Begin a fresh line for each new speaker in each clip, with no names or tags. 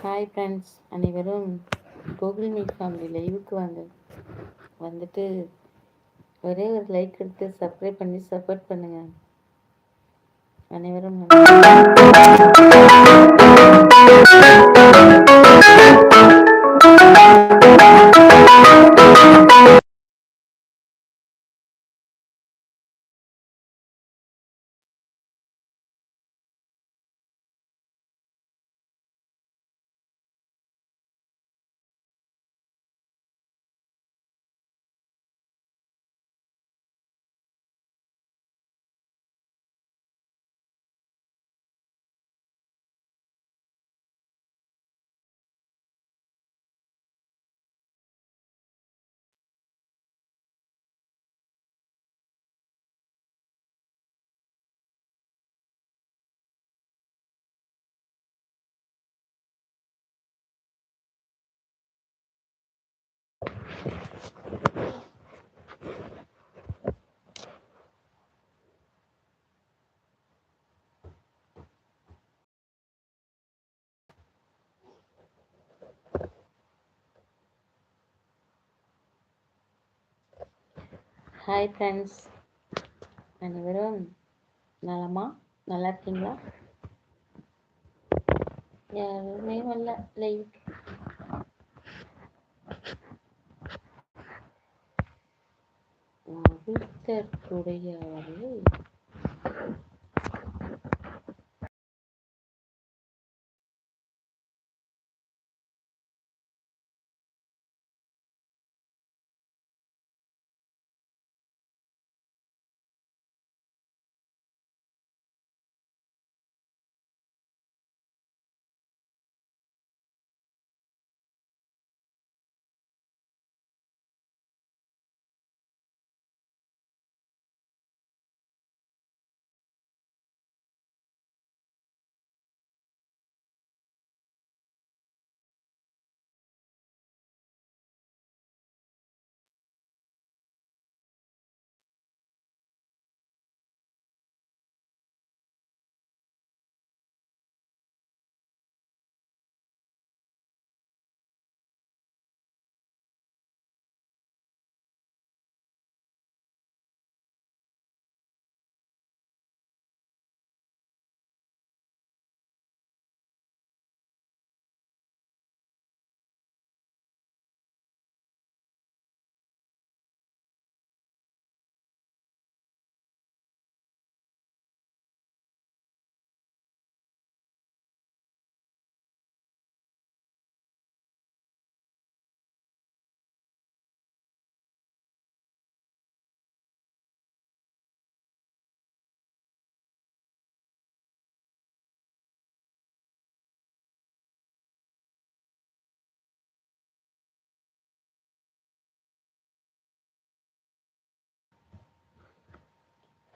Hi friends அனைவரும் Gokul meet family லைவுக்கு வாங்க வந்துட்டு ஒரே ஒரு லைக் எடுத்து சப்ஸ்கிரைப் பண்ணி சப்போர்ட் பண்ணுங்கள் அனைவரும் ஹாய் ஃப்ரெண்ட்ஸ் அனைவரும் நலமா? நல்லா இருக்கீங்களா யாருமே வரல. லைவ் ஒருத்தருடையாவது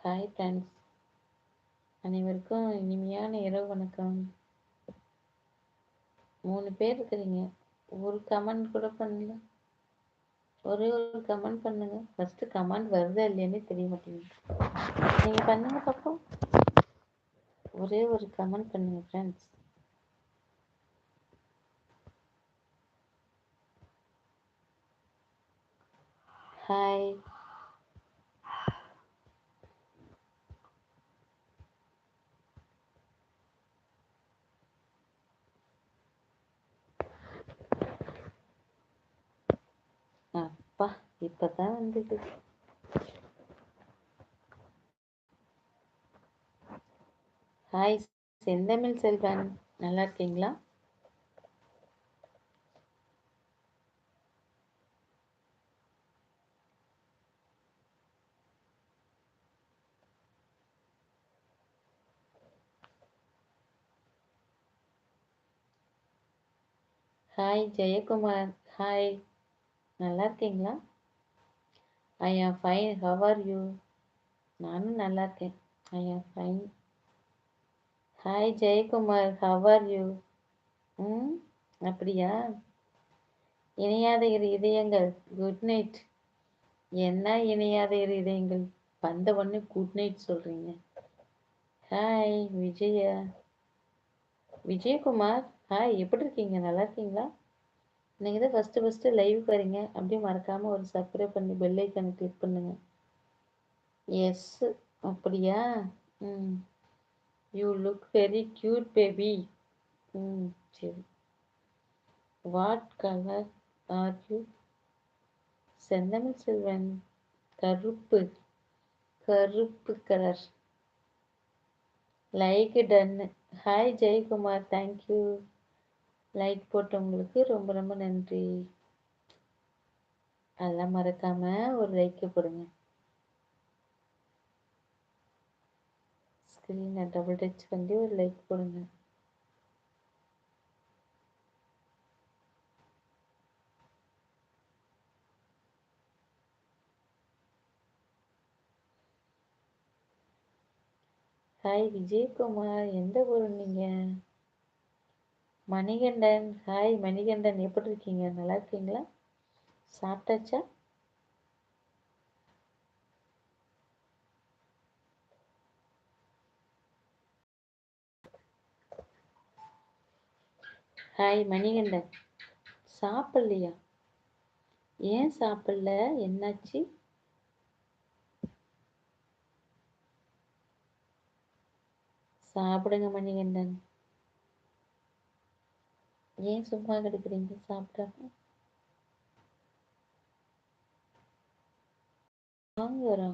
ஹாய் ஃப்ரெண்ட்ஸ் அனைவருக்கும் இனிமையான இரவு வணக்கம். மூணு பேர் இருக்கிறீங்க. ஒரு கமெண்ட் கூட பண்ணல ஒரே ஒரு கமெண்ட் பண்ணுங்க. ஃபர்ஸ்ட் கமெண்ட் வருதா இல்லையானே தெரிய மாட்டேங்குது. நீங்க பண்ணுங்க பாப்போம். ஒரே ஒரு கமெண்ட் பண்ணுங்க ஃப்ரெண்ட்ஸ் ஹாய் இப்பதான் வந்தது. ஹாய் செந்தமிழ் செல்வன் நல்லா இருக்கீங்களா? ஹாய் ஜெயக்குமார் ஹாய் நல்லா இருக்கீங்களா? ஐ am fine how are you நானும் நல்லா இருக்கேன். I am fine hi Jayakumar. How are you ம் அப்படியா? இணையாத இரு இதயங்கள். குட் நைட் என்ன இணையாத இதயங்கள்? வந்த உடனே குட் நைட் சொல்கிறீங்க ஹாய் விஜயா. விஜயகுமார் ஹாய் எப்படி இருக்கீங்க? நல்லா இருக்கீங்களா? நீங்கள் தான் ஃபஸ்ட்டு ஃபஸ்ட்டு லைவ் வரீங்க. அப்படியே மறக்காமல் ஒரு சப்ஸ்கிரைப் பண்ணி பெல் ஐக்கானை கிளிக் பண்ணுங்க. எஸ் அப்படியா? ம். You look very cute baby ம் சரி. வாட் கலர் ஆர் யூ செந்தமிழ் செல்வன் கருப்பு. கருப்பு colour like ton hi Jayakumar. Thank you like போட்டவங்களுக்கு ரொம்ப ரொம்ப நன்றி. அதெல்லாம் மறக்காம ஒரு லைக்கை போடுங்க. ஸ்க்ரீனை டபுள் டச் பண்ணி ஒரு லைக் போடுங்க. ஹாய் விஜயகுமார் எந்த ஊர் நீங்கள் மணிகண்டன் ஹாய் மணிகண்டன் எப்படி இருக்கீங்க நல்லா இருக்கீங்களா சாப்பிட்டாச்சா? ஹாய் மணிகண்டன். சாப்பிடலையா? ஏன் சாப்பிடல? என்னாச்சு? சாப்பிடுங்க மணிகண்டன். ஏன் சும்மா கிடக்குறீங்க? சாப்பிடாம வாங்குறா.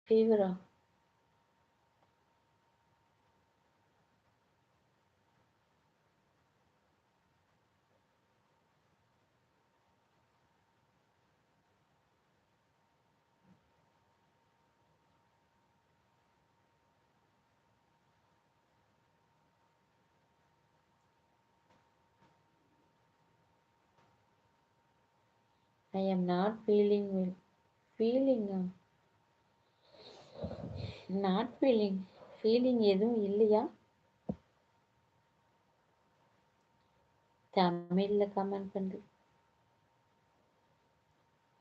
ஃபீவரா I am not feeling well ஃபீலிங்கா not feeling feeling எதுவும் இல்லையா? தமிழில் கமெண்ட் பண்ணு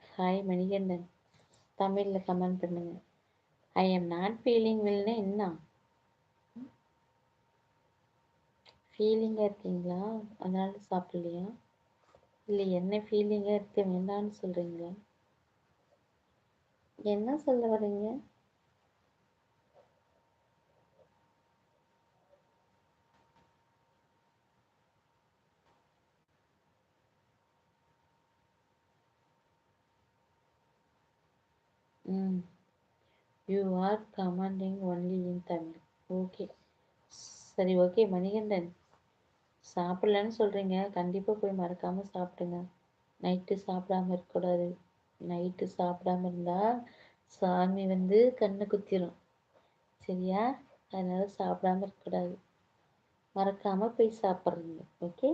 ஹாய் மணிகண்டன். தமிழில் கமெண்ட் பண்ணுங்க. ஐ எம் நாட் ஃபீலிங் வெல்னா என்ன? ஃபீலிங்காக இருக்கீங்களா? அதனால சாப்பிடலையா? இல்லை என்ன ஃபீலிங்காக இருக்க வேண்டாம்னு சொல்கிறீங்களா என்ன சொல்ல வரீங்க ம். You are commanding only in Tamil okay சரி ஓகே மணிகண்டன். சாப்பிட்லன்னு சொல்கிறீங்க கண்டிப்பாக போய் மறக்காமல் சாப்பிடுங்க. நைட்டு சாப்பிடாம இருக்கக்கூடாது. நைட்டு சாப்பிடாம இருந்தால் சாமி வந்து கண்ணை குத்திரும். சரியா? அதனால் சாப்பிடாம இருக்கக்கூடாது. மறக்காமல் போய் சாப்பிட்றீங்க. ஓகே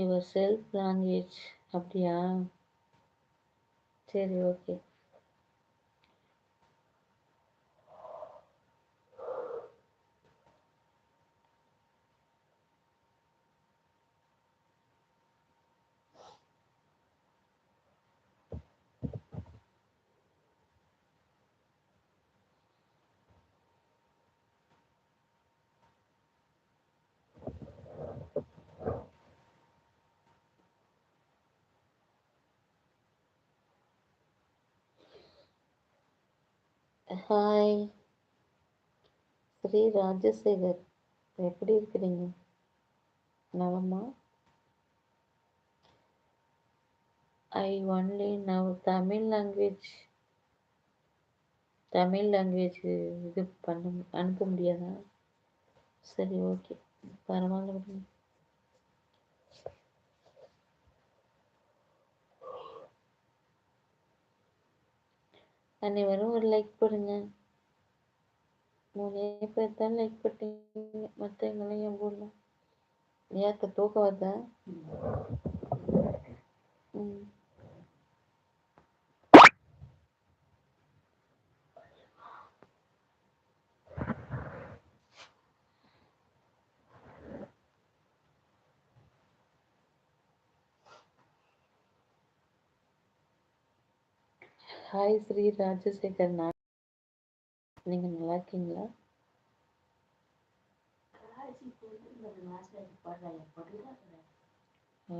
யுவர் செல்ஃப் லாங்குவேஜ் அப்படியா? சரி ஓகே ஹாய் ஸ்ரீ ராஜசேகர் எப்படி இருக்கிறீங்க? நலமா? I only now Tamil language Tamil language இது பண்ண அனுப்ப முடியாதா? சரி ஓகே பரவாயில்ல அனைவரும் ஒரு லைக் போடுங்க மூணே பேர் தான் லைக் பண்ணிட்டீங்க மற்றவங்களாம் என் போடலாம் ஏத்த தூக்கம் வருதா? ம். ஹாய் ஸ்ரீ ராஜசேகர் நான் நீங்கள் நல்லா இருக்கீங்களா? ஆ.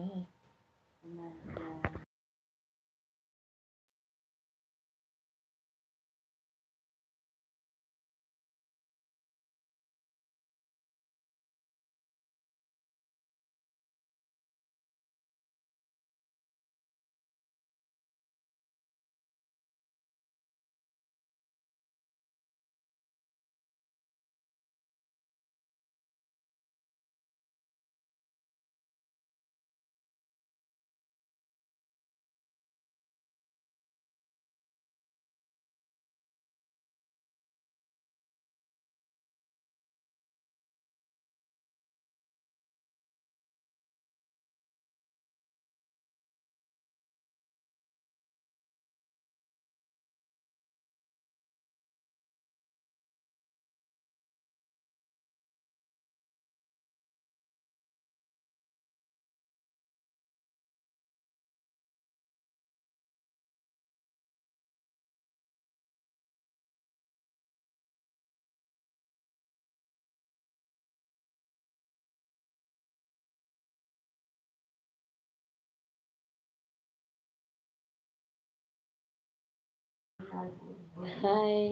ஹாய்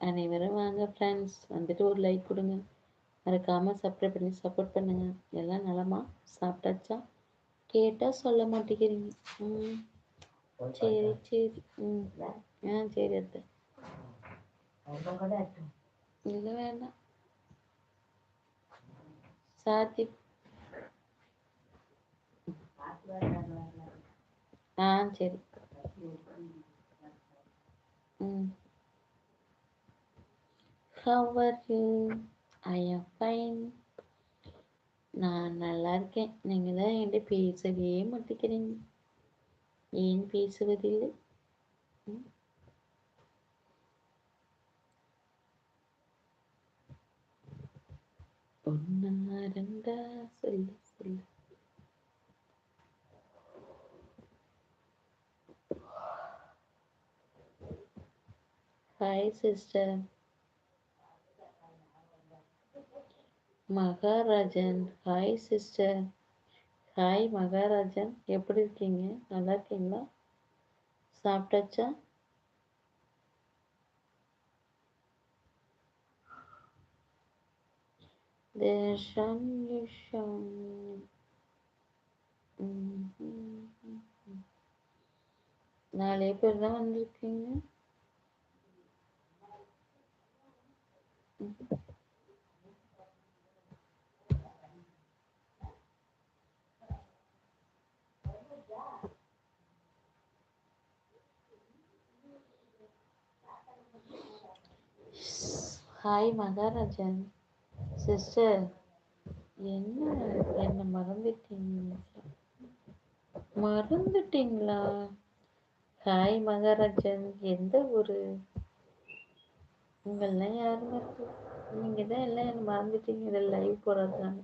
அனைவரும் வாங்க ஃப்ரெண்ட்ஸ் வந்துட்டு ஒரு லைக் கொடுங்க. மறக்காமல் சப்ஸ்கிரைப் பண்ணி சப்போர்ட் பண்ணுங்க. எல்லாம் நலமா? சாப்பிட்டாச்சா? கேட்டால் சொல்ல மாட்டேங்கிறீங்க. ம். சரி சரி. ம். ஆ சரி அத்தை. இல்லை வேண்டாம். சாத்தி. ஆ சரி. ம். How are you? I am fine நான் நல்லா இருக்கேன். நீங்கள் தான் என்கிட்ட பேசவே மாட்டேங்கிறீங்க. ஏன் பேசுவதில்லை? ஒன்னா ரெண்டா? சொல்லு சொல்லு. Hi sister Maharajan. Hi sister hi Maharajan. எப்படி இருக்கீங்க? நல்லா இருக்கீங்களா? சாப்பிட்டாச்சா? தேஷம் யுஷம். நாலே பேர் தான் வந்திருக்கீங்க ம். ஹாய் மகாராஜன். சிஸ்டர் என்ன என்ன மறந்துட்டீங்க மறந்துட்டீங்களா? ஹாய் மகாராஜன். எந்த ஊரு? உங்களெல்லாம் யாரும் இருக்கு நீங்கள் தான் எல்லாம் என்ன மறந்துட்டீங்க. இதில் லைவ் போடுறதுனால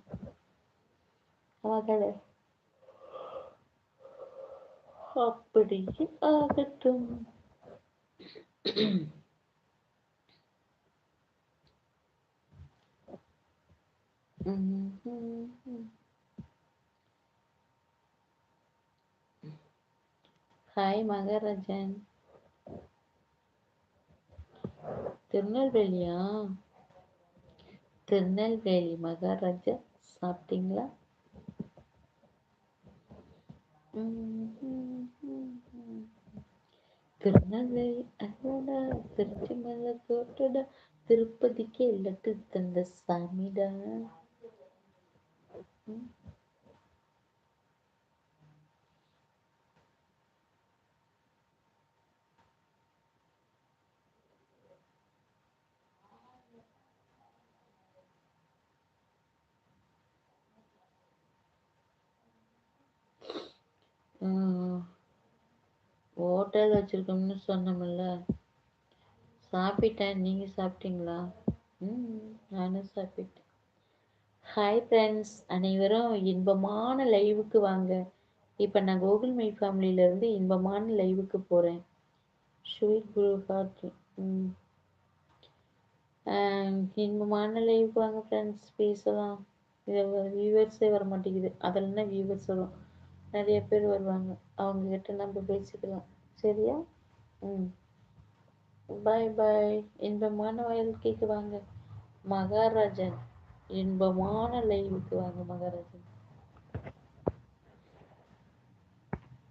மகளே. அப்படியே ஆகட்டும் ம், ம், ம். ஹாய் மகாராஜன். திருநெல்வேலியா? திருநெல்வேலி மகாராஜா சாப்பிட்டீங்களா? திருநெல்வேலி அண்ணா திருச்சி மலை கோட்டடா திருப்பதிக்கு லட்டு தந்த சாமிடா. ஹோட்டல் வச்சுருக்கோம்னு சொன்னோம்ல. சாப்பிட்டேன். நீங்க சாப்பிட்டீங்களா? ம். நானும் சாப்பிட்டேன். ஹாய் ஃப்ரெண்ட்ஸ் அனைவரும் இன்பமான லைவுக்கு வாங்க. இப்போ நான் கூகுள் மை ஃபேமிலியிலேருந்து இன்பமான லைவுக்கு போகிறேன் ஸ்வீட் குரு ஹார்ட் இன்பமான லைவுக்கு வாங்க ஃப்ரெண்ட்ஸ் பேசலாம். இதை வியூவர்ஸே வர மாட்டேங்குது அதில் வியூவர்ஸ் வரும்? நிறைய பேர் வருவாங்க. அவங்கக்கிட்ட நம்ம பேசிக்கலாம். சரியா? ம். பாய் பாய் இன்பமான வாழ்க்கைக்கு வாங்க. மகாராஜன். இன்பமான லைவுக்கு வாங்க மகாராஜன்